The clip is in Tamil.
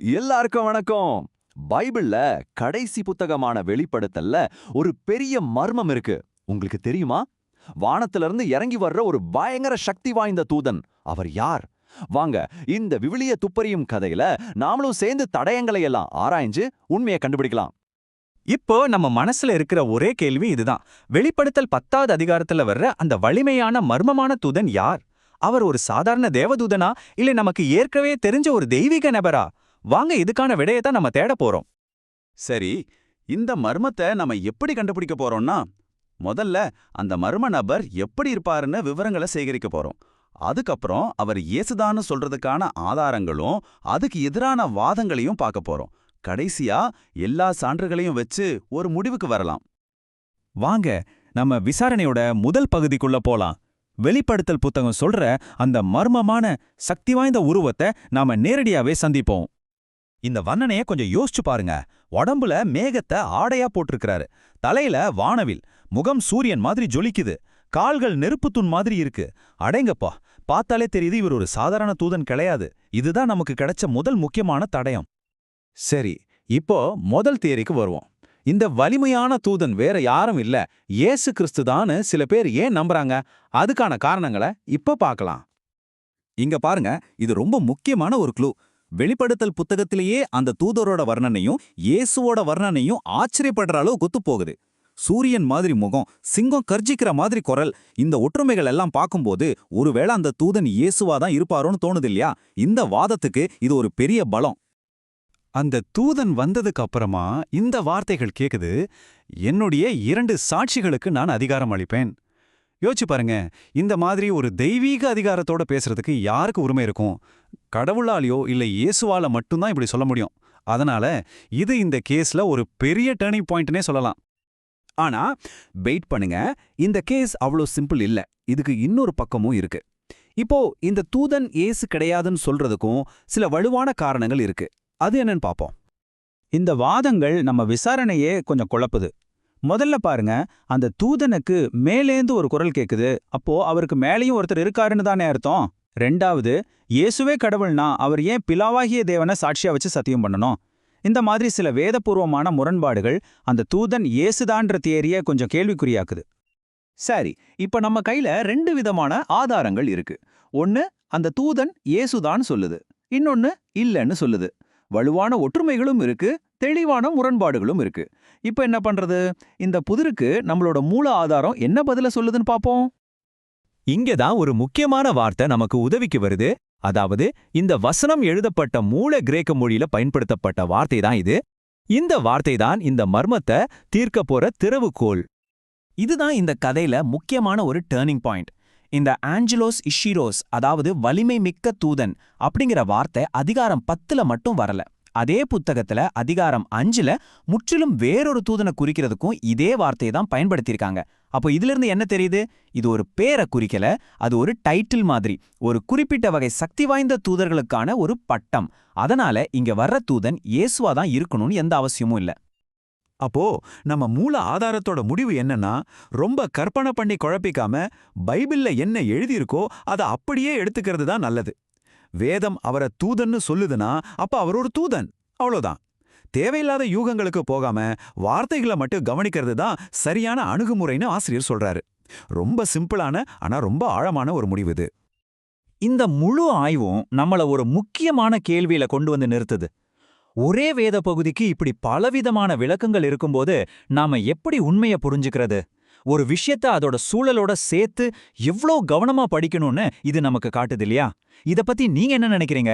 எல்லாருக்கும் வணக்கம். பைபிள்ல கடைசி புத்தகமான வெளிப்படுத்தல்ல ஒரு பெரிய மர்மம் இருக்கு. உங்களுக்கு தெரியுமா? வானத்துல இருந்து இறங்கி வர்ற ஒரு பயங்கர சக்தி வாய்ந்த தூதன். அவர் யார்? வாங்க இந்த விவிலிய துப்பறியும் கதையில நாமளும் சேர்ந்து தடயங்களை எல்லாம் ஆராய்ஞ்சு உண்மையை கண்டுபிடிக்கலாம். இப்போ நம்ம மனசுல இருக்கிற ஒரே கேள்வி இதுதான். வெளிப்படுத்தல் பத்தாவது அதிகாரத்துல வர்ற அந்த வலிமையான மர்மமான தூதன் யார்? அவர் ஒரு சாதாரண தேவதூதனா? இல்ல நமக்கு ஏற்கனவே தெரிஞ்ச ஒரு தெய்வீக நபரா? வாங்க இதுக்கான விடையை தான் நம்ம தேட போறோம். சரி இந்த மர்மத்தை நம்ம எப்படி கண்டுபிடிக்க போறோம்னா முதல்ல அந்த மர்ம நபர் எப்படி இருப்பாருன்னு விவரங்களை சேகரிக்க போறோம். அதுக்கப்புறம் அவர் இயேசுதான்னு சொல்றதுக்கான ஆதாரங்களும் அதுக்கு எதிரான வாதங்களையும் பார்க்க போறோம். கடைசியா எல்லா சான்றுகளையும் வச்சு ஒரு முடிவுக்கு வரலாம். வாங்க நம்ம விசாரணையோட முதல் பகுதிக்குள்ள போலாம். வெளிப்படுத்தல் புத்தகம் சொல்ற அந்த மர்மமான சக்தி வாய்ந்த உருவத்தை நாம நேரடியாவே சந்திப்போம். இந்த வண்ணனைய கொஞ்சம் யோசிச்சு பாருங்க. உடம்புல மேகத்தை ஆடையா போட்டிருக்கிறாரு. தலையில வானவில் முகம் சூரியன் மாதிரி ஜொலிக்குது. கால்கள் நெருப்புத்தூண் மாதிரி இருக்கு. அடேங்கப்பா பார்த்தாலே தெரியுது இவர் ஒரு சாதாரண தூதன் கிடையாது. இதுதான் நமக்கு கிடைச்ச முதல் முக்கியமான தடயம். சரி இப்போ முதல் தேரிக்கு வருவோம். இந்த வலிமையான தூதன் வேற யாரும் இல்ல. ஏசு கிறிஸ்துதான்னு சில பேர் ஏன் நம்புறாங்க? அதுக்கான காரணங்களை இப்ப பார்க்கலாம். இங்க பாருங்க இது ரொம்ப முக்கியமான ஒரு க்ளூ. வெளிப்படுத்தல் புத்தகத்திலேயே அந்த தூதரோட வர்ணனையும் இயேசுவோட வர்ணனையும் ஆச்சரியப்படுற அளவு குத்து போகுது. சூரியன் மாதிரி முகம் சிங்கம் கர்ஜிக்கிற மாதிரி குரல் இந்த ஒற்றுமைகள் எல்லாம் பார்க்கும்போது ஒருவேளை அந்த தூதன் இயேசுவா தான் இருப்பாரோன்னு தோணுது இல்லையா இந்த வாதத்துக்கு இது ஒரு பெரிய பலம். அந்த தூதன் வந்ததுக்கு அப்புறமா இந்த வார்த்தைகள் கேக்குது என்னுடைய இரண்டு சாட்சிகளுக்கு நான் அதிகாரம் அளிப்பேன். யோசிச்சு பாருங்க இந்த மாதிரி ஒரு தெய்வீக அதிகாரத்தோட பேசுறதுக்கு யாருக்கு உரிமை இருக்கும்? கடவுளாலேயோ இல்ல இயேசுவால மட்டும்தான் இப்படி சொல்ல முடியும். அதனால இது இந்த கேஸ்ல ஒரு பெரிய டேர்னிங் பாயிண்ட்னே சொல்லலாம். ஆனா வெயிட் பண்ணுங்க. இந்த கேஸ் அவ்வளோ சிம்பிள் இல்ல. இதுக்கு இன்னொரு பக்கமும் இருக்கு. இப்போ இந்த தூதன் ஏசு கிடையாதுன்னு சொல்றதுக்கும் சில வலுவான காரணங்கள் இருக்கு. அது என்னன்னு பாப்போம் இந்த வாதங்கள் நம்ம விசாரணையே கொஞ்சம் குழப்புது. முதல்ல பாருங்க அந்த தூதனுக்கு மேலேந்து ஒரு குரல் கேக்குது. அப்போ அவருக்கு மேலேயும் ஒருத்தர் இருக்காருன்னு தானே அர்த்தம்? ரெண்டாவது இயேசுவே கடவுள்னா அவர் ஏன் பிலாவாகிய தேவனை சாட்சியா வச்சு சத்தியம் பண்ணணும்? இந்த மாதிரி சில வேதபூர்வமான முரண்பாடுகள் அந்த தூதன் இயேசுதான்ற தியரிய கொஞ்சம் கேள்விக்குறியாக்குது. சரி இப்ப நம்ம கையில ரெண்டு விதமான ஆதாரங்கள் இருக்கு. ஒன்னு அந்த தூதன் இயேசுதான் சொல்லுது. இன்னொன்னு இல்லைன்னு சொல்லுது. வலுவான ஒற்றுமைகளும் இருக்கு தெளிவான முரண்பாடுகளும் இருக்கு. இப்ப என்ன பண்றது? இந்த புதிருக்கு நம்மளோட மூல ஆதாரம் என்ன பதில சொல்லுதுன்னு பாப்போம். இங்கதான் ஒரு முக்கியமான வார்த்தை நமக்கு உதவிக்கு வருது. அதாவது இந்த வசனம் எழுதப்பட்ட மூல கிரேக்க மொழியில பயன்படுத்தப்பட்ட வார்த்தை தான் இது. இந்த வார்த்தை தான் இந்த மர்மத்தை தீர்க்க போற திறவுகோல் இதுதான் இந்த கதையில முக்கியமான ஒரு டேர்னிங் பாயிண்ட் இந்த ஆஞ்சலோஸ் இஷிரோஸ் அதாவது வலிமை மிக்க தூதன் அப்படிங்கிற வார்த்தை அதிகாரம் பத்துல மட்டும் வரல. அதே புத்தகத்துல அதிகாரம் அஞ்சுல முற்றிலும் வேறொரு தூதனை குறிக்கிறதுக்கும் இதே வார்த்தையை தான் பயன்படுத்தியிருக்காங்க. அப்போ இதுல இருந்து என்ன தெரியுது? இது ஒரு பேரை குறிக்கல அது ஒரு டைட்டில் மாதிரி ஒரு குறிப்பிட்ட வகை சக்தி வாய்ந்த தூதர்களுக்கான ஒரு பட்டம். அதனால இங்க வர்ற தூதன் இயேசுவா தான் இருக்கணும்னு எந்த அவசியமும் இல்ல. அப்போ நம்ம மூல ஆதாரத்தோட முடிவு என்னன்னா ரொம்ப கற்பனை பண்ணி குழப்பிக்காம பைபிள்ல என்ன எழுதியிருக்கோ அதை அப்படியே எடுத்துக்கிறது தான் நல்லது. வேதம் அவரை தூதன்னு சொல்லுதுன்னா அப்ப அவர் ஒரு தூதன். அவ்வளோதான். தேவையில்லாத யூகங்களுக்கு போகாம வார்த்தைகளை மட்டும் கவனிக்கிறது தான் சரியான அணுகுமுறைன்னு ஆசிரியர் சொல்றாரு. ரொம்ப சிம்பிளான ஆனா ரொம்ப ஆழமான ஒரு முடிவு இது. இந்த முழு ஆய்வும் நம்மள ஒரு முக்கியமான கேள்வியில கொண்டு வந்து நிறுத்துது. ஒரே வேத பகுதிக்கு இப்படி பலவிதமான விளக்கங்கள் இருக்கும்போது நாம எப்படி உண்மைய புரிஞ்சுக்கிறது? ஒரு விஷயத்த அதோட சூழலோட சேர்த்து எவ்ளோ கவனமா படிக்கணும்னு இது நமக்கு காட்டுது இல்லையா? இத பத்தி நீங்க என்ன நினைக்கிறீங்க?